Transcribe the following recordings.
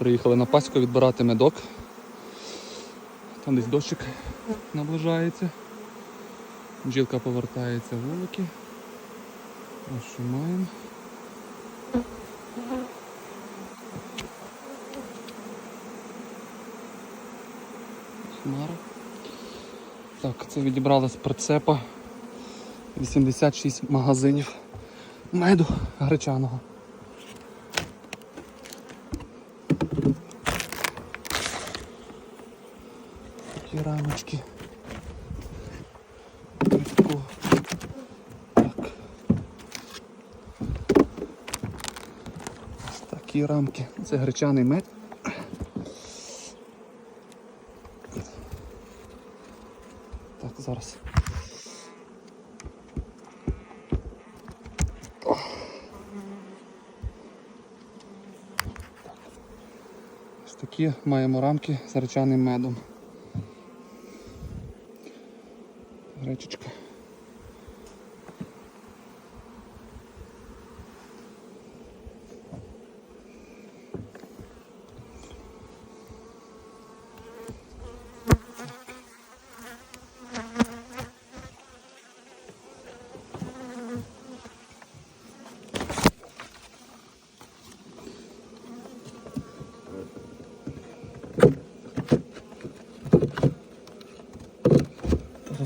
Приїхали на паську відбирати медок. Там десь дощик наближається. Бджілка повертається в вулики. Ось що маємо. Хмара. Так, це відібрали з прицепа 86 магазинів меду гречаного. Такі рамочки. Так. Ось такі рамки. Це гречаний мед. Так, зараз. Такі маємо рамки з гречаним медом. Гречечка.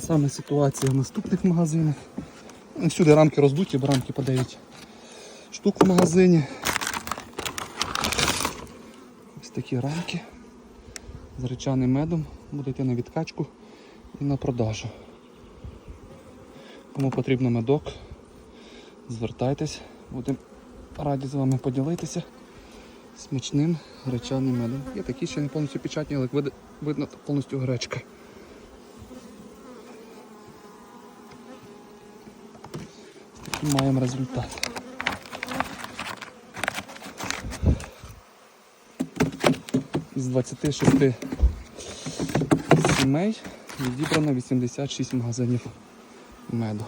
Сама ситуація в наступних магазинах. Ну, Всюди рамки роздуті, бо рамки по 9 штук в магазині. Ось такі рамки з речаним медом. Буде йти на відкачку і на продажу. Кому потрібно медок, звертайтесь, будемо раді з вами поділитися смачним гречаним медом. Є такі ще не повністю печатні, але видно повністю гречка. І маємо результат. Із 26 сімей відібрано 86 магазинів меду.